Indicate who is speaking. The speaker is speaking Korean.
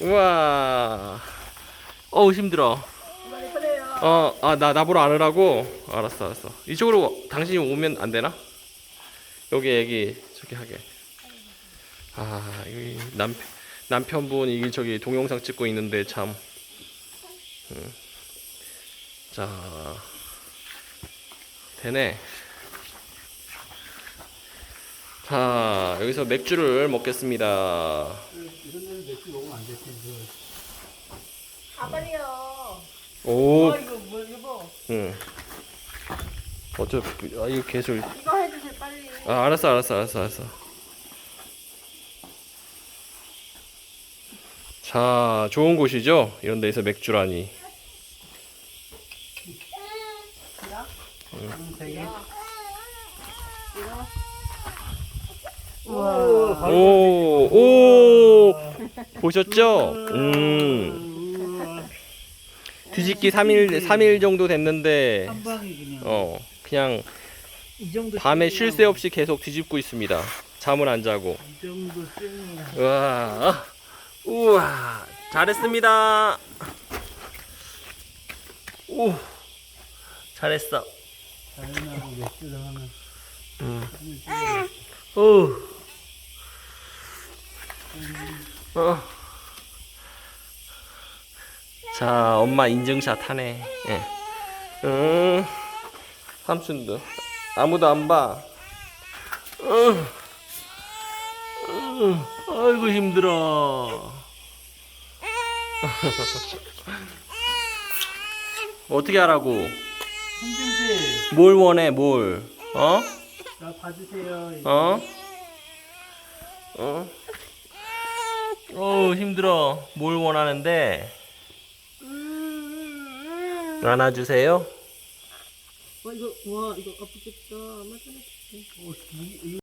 Speaker 1: 우와. 어우, 힘들어. 어, 아, 나, 나 보러 안으라고? 알았어, 알았어. 이쪽으로 당신이 오면 안 되나? 여기, 여기, 저기 하게. 아, 이 남편, 남편분, 이게 저기 동영상 찍고 있는데 참. 음. 자, 되네. 자, 여기서 맥주를 먹겠습니다.
Speaker 2: 아 빨리요.
Speaker 1: 오,
Speaker 2: 어 이거 뭐 이거
Speaker 1: 응. 어차피, 아, 이거 계속.
Speaker 2: 이거 해주세요 빨리.
Speaker 1: 아, 알았어, 알았어, 알았어, 알았어. 자, 좋은 곳이죠? 이런 데서 맥주라니.
Speaker 3: 음, 되게.
Speaker 2: 우와.
Speaker 1: 오, 오, 보셨죠? 음, 뒤집기 3일, 3일 정도 됐는데. 어, 그냥. 밤에 쉴쉴새 없이 계속 뒤집고 있습니다. 잠을 안 자고. 우와, 우와, 잘했습니다. 오, 잘했어.
Speaker 3: 하면.
Speaker 1: 음. 오. 어. 자, 엄마 인증샷 하네. 예. 응. 삼촌도 아무도 안 봐. 응. 응. 아이고 힘들어. 어떻게 하라고?
Speaker 3: 힘들지?
Speaker 1: 뭘 원해? 뭘? 어?
Speaker 3: 나 봐주세요.
Speaker 1: 어? 어? 어 힘들어. 뭘 원하는데? 안아주세요.
Speaker 2: 어 이거 와 이거 아프겠다. 맞아.